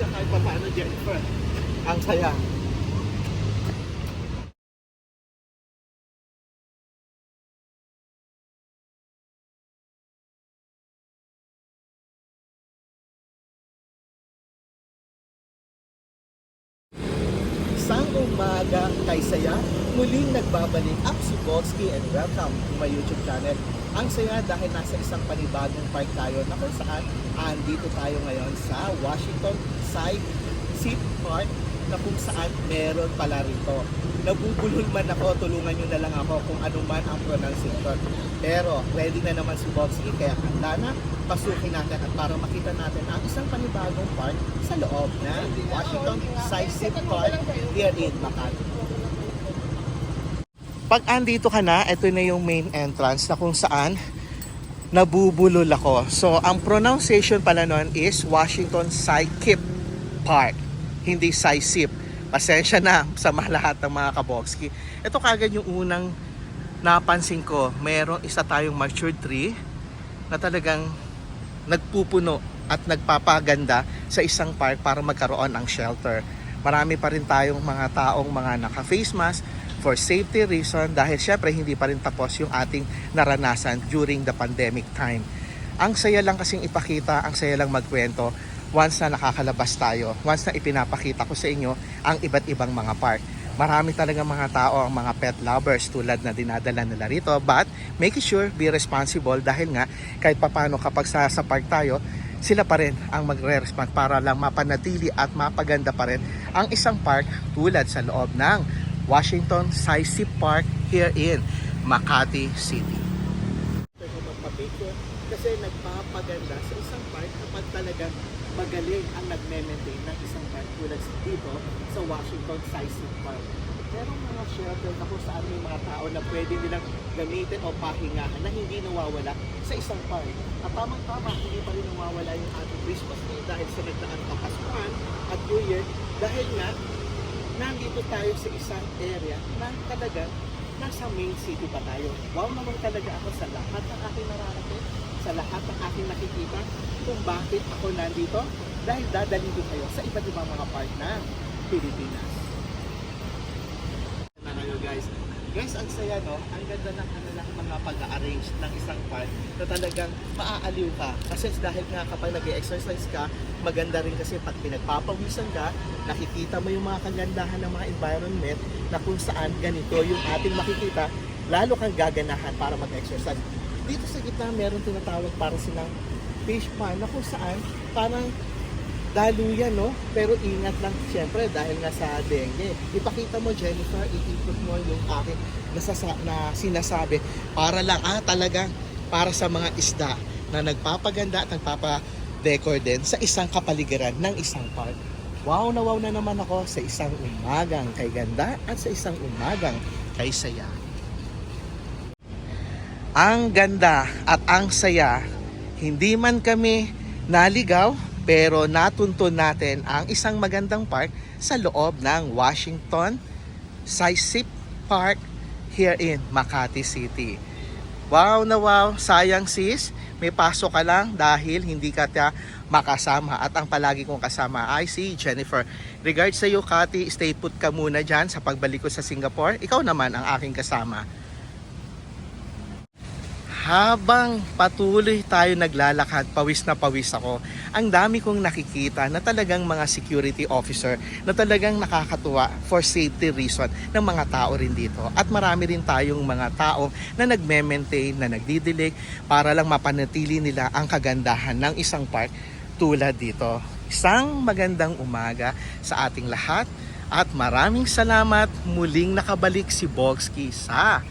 siya kahit pa paano, Jennifer. Ang saya. Isang umaga kay saya, muling nagbabalik ang si and welcome to my YouTube channel. Ang saya dahil nasa isang panibagong park tayo na kung saan andito tayo ngayon sa Washington Side Seat Park na kung saan meron pala rito. Nabubulol man ako, tulungan nyo na lang ako kung ano man ang pronunciation. Pero ready na naman si Botsky kaya handa na, pasukin natin at para makita natin ang isang panibagong park sa loob ng Washington Side Seat Park here in Makati. Pag andito ka na, ito na yung main entrance na kung saan nabubulol ako. So, ang pronunciation pala nun is Washington Saikip Park, hindi Saisip. Pasensya na sa lahat ng mga kabokski. Ito kagad yung unang napansin ko. Merong isa tayong mature tree na talagang nagpupuno at nagpapaganda sa isang park para magkaroon ng shelter. Marami pa rin tayong mga taong mga naka-face mask for safety reason dahil syempre hindi pa rin tapos yung ating naranasan during the pandemic time. Ang saya lang kasing ipakita, ang saya lang magkwento once na nakakalabas tayo, once na ipinapakita ko sa inyo ang iba't ibang mga park. Marami talaga mga tao ang mga pet lovers tulad na dinadala nila rito but make sure be responsible dahil nga kahit papano kapag sa, sa park tayo sila pa rin ang magre-respond para lang mapanatili at mapaganda pa rin ang isang park tulad sa loob ng Washington Sisip Park here in Makati City. kasi nagpapaganda sa isang park kapag talagang magaling ang nagme-maintain ng isang park tulad dito sa Washington Sisip Park. Merong mga shelter na kung saan may mga tao na pwede nilang gamitin o pahingahan na hindi nawawala sa isang park. At tamang-tama, hindi pa rin nawawala yung ating Christmas tree dahil sa nagdaan Kapaskuhan at New Year dahil nga nandito tayo sa isang area na talaga nasa main city pa tayo. Wow naman talaga ako sa lahat ng aking nararating, sa lahat ng aking nakikita kung bakit ako nandito dahil dadalhin ko kayo sa iba't ibang mga part ng Pilipinas. Na kayo guys. Ang saya no, ang ganda ng ano ng mga pag-arrange ng isang park na talagang maaaliw ka. Kasi dahil nga kapag nag-exercise ka, maganda rin kasi pag pinagpapawisan ka, nakikita mo yung mga kagandahan ng mga environment na kung saan ganito yung ating makikita, lalo kang gaganahan para mag-exercise. Dito sa gitna, meron tinatawag para silang fish pond na kung saan parang daluyan, no? Pero ingat lang, siyempre, dahil nga sa dengue. Ipakita mo, Jennifer, iikot mo yung aking nasasa, na sinasabi para lang, ah, talagang para sa mga isda na nagpapaganda at nagpapa-decor din sa isang kapaligiran ng isang park. Wow na wow na naman ako sa isang umagang kay ganda at sa isang umagang kay saya. Ang ganda at ang saya, hindi man kami naligaw pero natuntun natin ang isang magandang park sa loob ng Washington Sisip Park here in Makati City. Wow na wow, sayang sis, may pasok ka lang dahil hindi ka ta makasama at ang palagi kong kasama ay si Jennifer. Regards sa iyo, Kati, stay put ka muna dyan sa pagbalik ko sa Singapore. Ikaw naman ang aking kasama. Habang patuloy tayo naglalakad, pawis na pawis ako, ang dami kong nakikita na talagang mga security officer na talagang nakakatuwa for safety reason ng mga tao rin dito. At marami rin tayong mga tao na nagme-maintain, na nagdidilig para lang mapanatili nila ang kagandahan ng isang park tulad dito. Isang magandang umaga sa ating lahat at maraming salamat muling nakabalik si Bogsky sa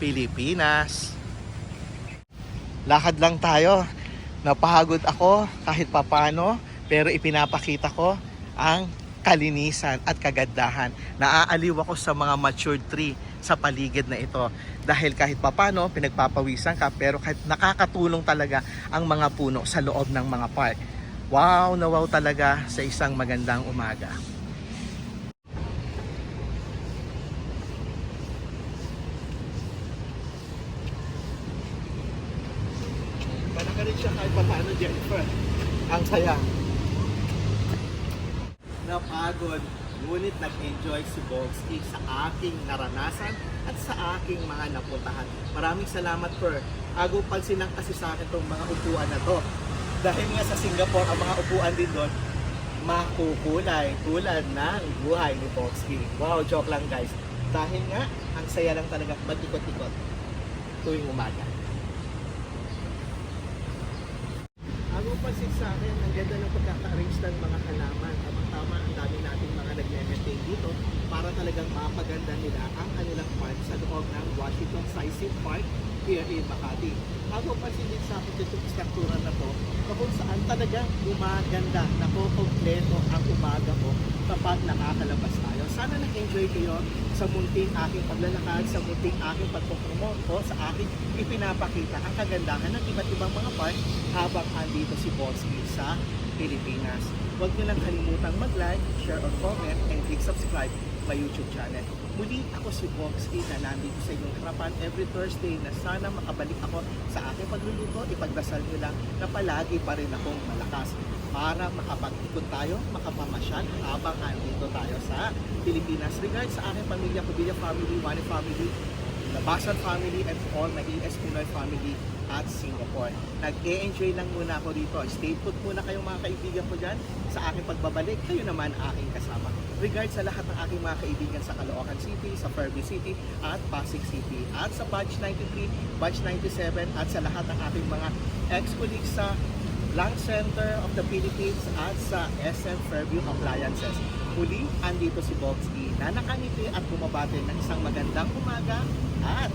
Pilipinas lakad lang tayo. Napahagod ako kahit papano, pero ipinapakita ko ang kalinisan at kagandahan. Naaaliw ako sa mga matured tree sa paligid na ito. Dahil kahit papano, pinagpapawisan ka, pero kahit nakakatulong talaga ang mga puno sa loob ng mga park. Wow na wow talaga sa isang magandang umaga. Rin siya kahit paano, Jennifer. Ang saya. napagod, ngunit nag-enjoy si Bogsky sa aking naranasan at sa aking mga napuntahan. Maraming salamat per. Ago pansinan kasi sa akin itong mga upuan na to. Dahil nga sa Singapore, ang mga upuan din doon, makukulay tulad ng buhay ni Bogsky. Wow, joke lang guys. Dahil nga, ang saya lang talaga mag-ikot-ikot tuwing umaga. Ako pansin sa akin, ang ganda ng pagkaka-arrange ng mga halaman. Tama-tama, ang dami nating mga nagme-maintain dito para talagang mapaganda nila ang kanilang park sa loob ng Washington Sisig Park here in Makati. Ako pansin din sa akin itong struktura kung saan talagang gumaganda, nakukompleto ang umaga mo kapag nakakalabas tayo. Sana nag-enjoy kayo sa munting aking paglalakad, sa munting aking pagpopromote o sa aking ipinapakita ang kagandahan ng iba't ibang mga park habang andito si Bossy sa Pilipinas. Huwag niyo lang kalimutang mag-like, share or comment, and click subscribe my YouTube channel. Muli ako si Boxy na nandito sa inyong harapan every Thursday na sana makabalik ako sa aking pagluluto. Ipagdasal niyo lang na palagi pa rin akong malakas para makapag-ikot tayo, makapamasyal habang andito tayo sa Pilipinas. Regards sa aking pamilya, Padilla family, Wani family, Labasan family, and all my ES Pinoy family at Singapore. Nag-e-enjoy lang muna ako dito. Stay put muna kayong mga kaibigan ko dyan sa aking pagbabalik. Kayo naman aking kasama. Regards sa lahat ng aking mga kaibigan sa Caloocan City, sa Fairview City, at Pasig City. At sa Batch 93, Batch 97, at sa lahat ng aking mga ex-colleagues sa Lang Center of the Philippines at sa SM Fairview Appliances. Muli, andito si Box E na nakangiti at bumabati ng isang magandang umaga at